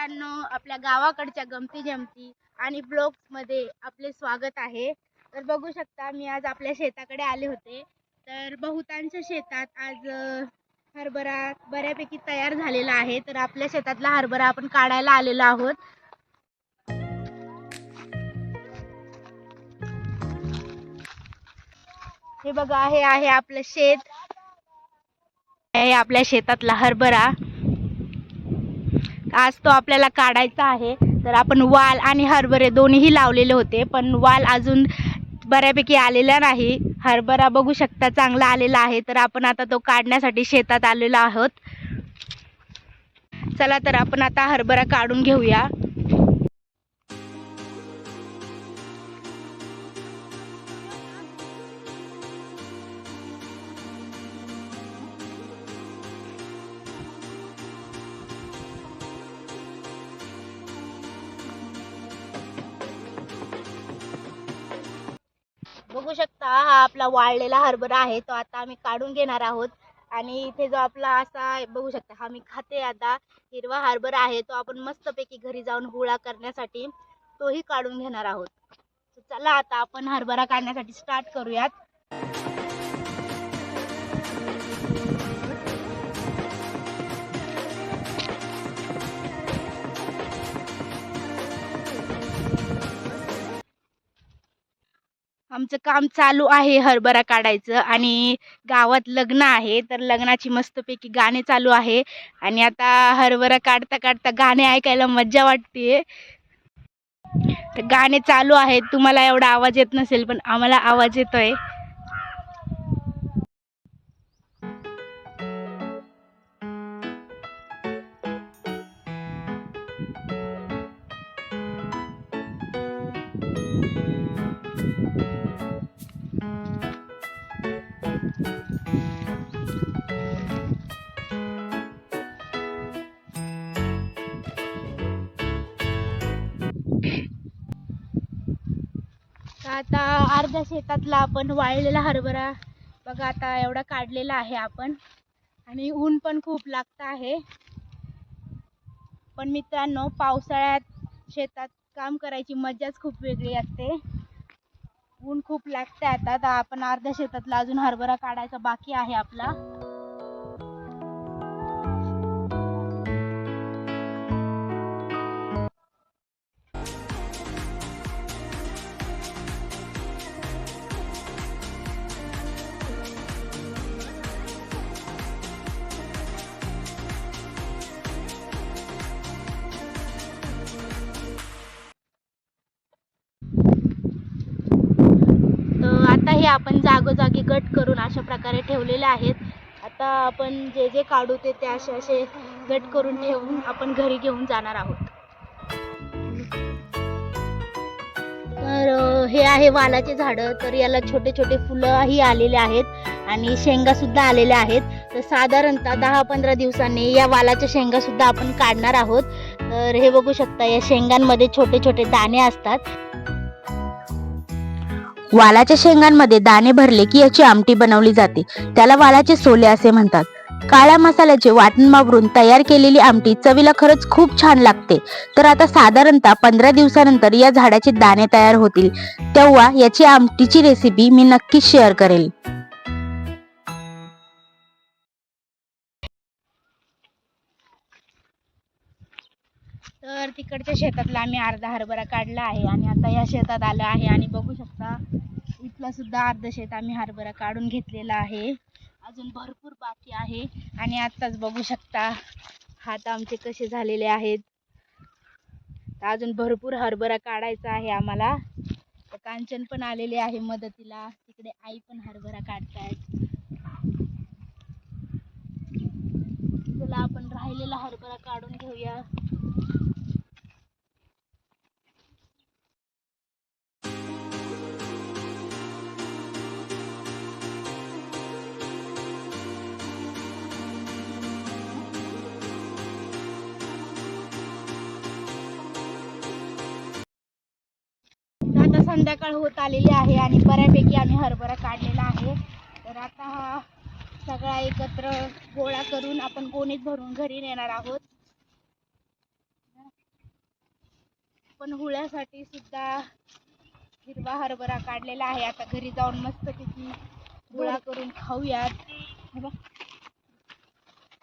मित्रांनो आपल्या गावाकडच्या गमती जमती आणि मध्ये आपले स्वागत आहे. तर बघू शकता मी आज आपल्या शेताकडे आले होते. तर बहुतांश शेतात आज हरभरा बऱ्यापैकी तयार झालेला आहे. तर आपल्या शेतातला हरभरा आपण काढायला आलेलो आहोत. हे बघा हे आहे आपलं शेत. हे आपल्या शेतातला हरभरा. आज तो आपल्याला काढायचा आहे. तर आपण वाल आणि हरभरे दोन्हीही लावलेले होते पण वाल अजून बऱ्यापैकी आलेला नाही. हरभरा बघू शकता चांगला आलेला आहे. तर आपण आता तो काढण्यासाठी शेतात आलेलो आहोत. चला तर आपण आता हरभरा काढून घेऊया. हा हा आपला वाळलेला हरभरा आहे तो आता आम्ही काढून घेणार आहोत. आणि इथे जो आपला असा बघू शकता हा मी खाते आता. हिरवा हरभरा आहे तो आपण मस्तपैकी घरी जाऊन गोळा करण्यासाठी तोही काढून घेणार आहोत. चला आता आपण हरभरा काढण्यासाठी स्टार्ट करूयात. आमचं काम चालू आहे हरभरा काढायचं आणि गावात लग्न आहे. तर लग्नाची मस्तपैकी गाणे चालू आहे. आणि आता हरभरा काढता काढता गाणे ऐकायला मज्जा वाटते. तर गाणे चालू आहेत. तुम्हाला एवढा आवाज येत नसेल पण आम्हाला आवाज येतोय. आहे आता अर्ध्या शेतातला आपण वाळलेला हरभरा बघा आता एवढा काढलेला आहे आपण. आणि ऊन पण खूप लागतं आहे. पण मित्रांनो पावसाळ्यात शेतात काम करायची मजाच खूप वेगळी असते. ऊन खूप लागते आता. तर आपण अर्ध्या शेतातला अजून हरभरा काढायचा बाकी आहे आपला. आपण जागोजागी गट करून अशा प्रकारे ठेवलेले आहेत. आता आपण जे जे काढू ते ते असे असे गट करून ठेवून आपण घरी घेऊन जाणार आहोत. तर हे आहे वालाचे झाडं. तर याला छोटे छोटे फुलंही आलेले आहेत आणि शेंगा सुद्धा आलेल्या आहेत. तर साधारणतः दहा पंधरा दिवसांनी या वालाच्या शेंगा सुद्धा आपण काढणार आहोत. तर हे बघू शकता या शेंगांमध्ये छोटे छोटे दाणे असतात. वालाच्या शेंगांमध्ये दाणे भरले की याची आमटी बनवली जाते. त्याला वालाचे सोले असे म्हणतात. काळ्या मसाल्याचे वाटण वापरून तयार केलेली आमटी चवीला खरंच खूप छान लागते. तर आता साधारणतः पंधरा दिवसानंतर या झाडाचे दाणे तयार होतील. तेव्हा याची आमटीची रेसिपी मी नक्कीच शेअर करेल. तर तिकडच्या शेतातला आम्ही अर्धा हरभरा काढला आहे आणि आता या शेतात आलं आहे आणि बघू शकता इथला सुद्धा अर्ध शेत आम्ही हरभरा काढून घेतलेला आहे. अजून भरपूर बाकी आहे आणि आत्ताच बघू शकता हात आमचे कसे झालेले आहेत. अजून भरपूर हरभरा काढायचा आहे आम्हाला. तर कांचन पण आलेले आहे मदतीला. तिकडे आई पण हरभरा काढतायत. चला आपण राहिलेला हरभरा काढून घेऊया. संध्याकाळ होत आलेली आहे आणि बऱ्यापैकी आम्ही हरभरा काढलेला आहे. तर आता हा सगळा एकत्र गोळा करून आपण गोणीत भरून घरी नेणार आहोत. आपण हुळ्यासाठी सुद्धा हिरवा हरभरा काढलेला आहे. आता घरी जाऊन मस्तपैकी गोळा करून खाऊयात.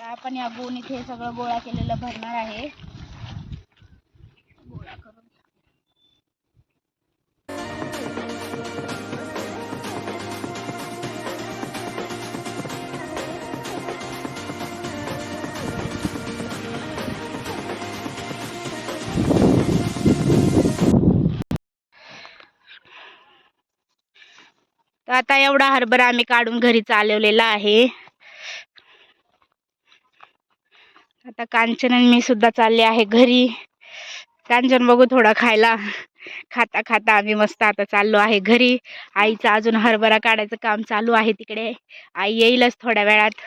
आपण या गोणीत हे सगळं गोळा केलेलं भरणार आहे. तर आता एवढा हरभरा आम्ही काढून घरी चालवलेला आहे. आता कांचन आणि मी सुद्धा चालले आहे घरी. कांचन बघू थोडा खायला. खाता खाता आम्ही मस्त आता चाललो आहे घरी. आईचं अजून हरभरा काढायचं काम चालू आहे तिकडे. आई येईलच थोड्या वेळात.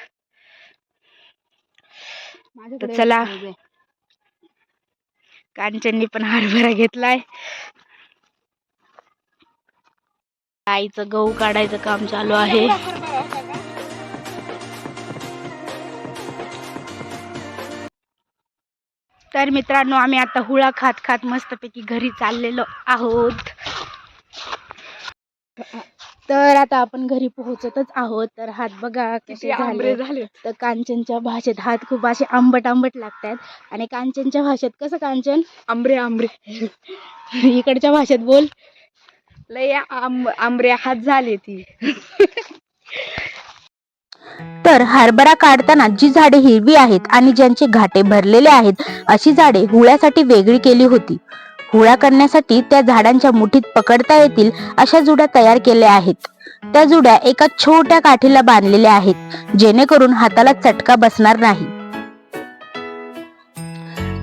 तर चला. कांचननी पण हरभरा घेतलाय. आईचं गहू काढायचं काम चालू आहे. तर मित्रांनो आम्ही आता हुळा खात खात मस्तपैकी घरी चाललेलो आहोत. तर आता आपण घरी पोहोचतच आहोत. तर हात बघा कसे झाले. झाले तर कांचनच्या भाषेत हात खूप असे आंबट आंबट लागतात. आणि कांचनच्या भाषेत कसं कांचन? आंबरे आंबरे. इकडच्या भाषेत बोल. लय आंब हात झाले ती. तर हरभरा काढताना जी झाडे हिरवी आहेत आणि ज्यांचे घाटे भरलेले आहेत अशी झाडे हुळ्यासाठी वेगळी केली होती. हुळा करण्यासाठी त्या झाडांच्या मुठीत पकडता येतील अशा जुड्या तयार केल्या आहेत. त्या जुड्या एका छोट्या काठीला बांधलेल्या आहेत जेणेकरून हाताला चटका बसणार नाही.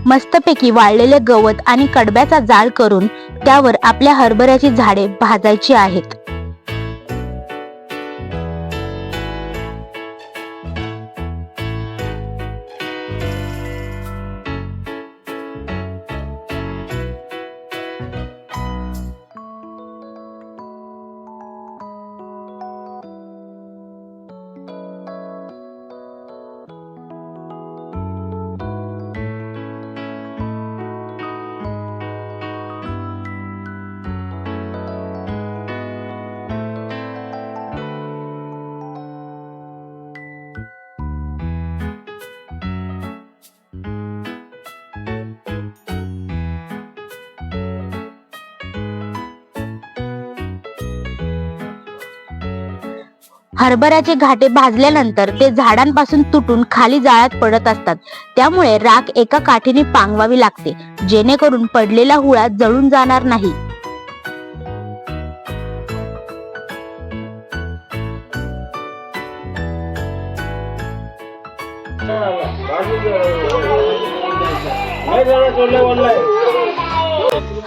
मस्तपैकी वाळलेले गवत आणि कडब्याचा जाळ करून त्यावर आपल्या हरभऱ्याची झाडे भाजायची आहेत. हरभऱ्याचे घाटे भाजल्यानंतर ते झाडांपासून तुटून खाली जाळ्यात पडत असतात त्यामुळे राख एका काठीने पांगवावी लागते जेणेकरून पडलेला हुळा जळून जाणार नाही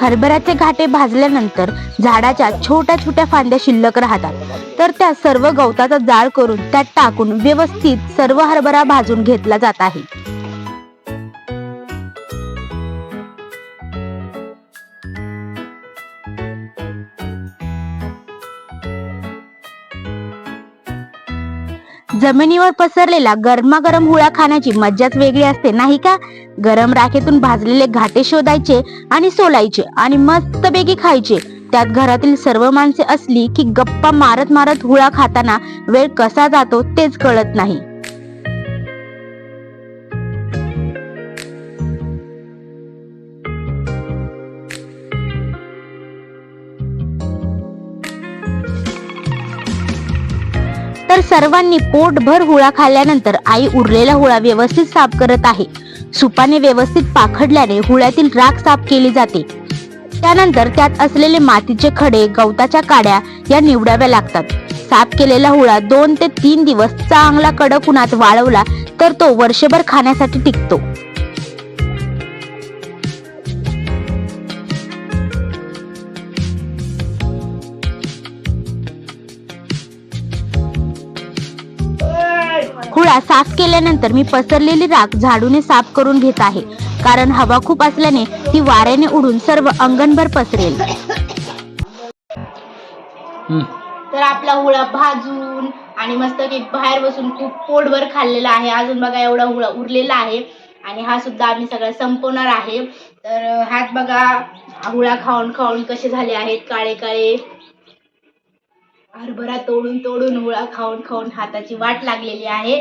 हरभऱ्याचे घाटे भाजल्यानंतर झाडाच्या छोट्या छोट्या फांद्या शिल्लक राहतात. तर त्या सर्व गवताचा जाळ करून त्यात टाकून व्यवस्थित सर्व हरभरा भाजून घेतला जात आहे. जमिनीवर पसरलेला गरमागरम हुळा खाण्याची मज्जाच वेगळी असते नाही का? गरम राखेतून भाजलेले घाटे शोधायचे आणि सोलायचे आणि मस्तपैकी खायचे. त्यात घरातील सर्व माणसे असली की गप्पा मारत मारत हुळा खाताना वेळ कसा जातो तेच कळत नाही. तर सर्वांनी पोटभर हुळा खाल्ल्यानंतर आई उरलेला हुळा व्यवस्थित साफ करत आहे. सुपाने व्यवस्थित पाखडल्याने हुळ्यातील राख साफ केली जाते. त्यानंतर त्यात असलेले मातीचे खडे गवताच्या काड्या या निवडाव्या लागतात. साफ केलेला हुळा दोन ते तीन दिवस चांगला कडक उन्हात वाळवला तर तो वर्षभर खाण्यासाठी टिकतो. साफ केल्यानंतर मी पसरलेली राख झाडूने साफ करून घेत आहे. कारण हवा खूप असल्याने ती वाऱ्याने उडून सर्व अंगणभर पसरेल. तर आपला हुळा भाजून आणि मस्त की बाहेर बसून खूप पोटभर खाल्लेला आहे. अजून बघा एवढा हुळा उरलेला आहे. आणि हा सुद्धा आम्ही सगळं संपवणार आहे. तर हात बघा हुळा खाऊन खाऊन कसे झाले आहेत काळे काळे. हरभरा तोडून तोडून हुळा खाऊन खाऊन हाताची वाट लागलेली आहे.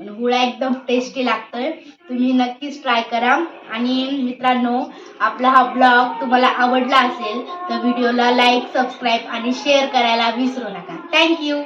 हुळा एकदम टेस्टी लागतोय. तुम्ही नक्कीच ट्राय करा. आणि मित्रांनो आपला हा ब्लॉग तुम्हाला आवडला असेल तर व्हिडिओला लाईक सबस्क्राईब आणि शेअर करायला विसरू नका. थँक्यू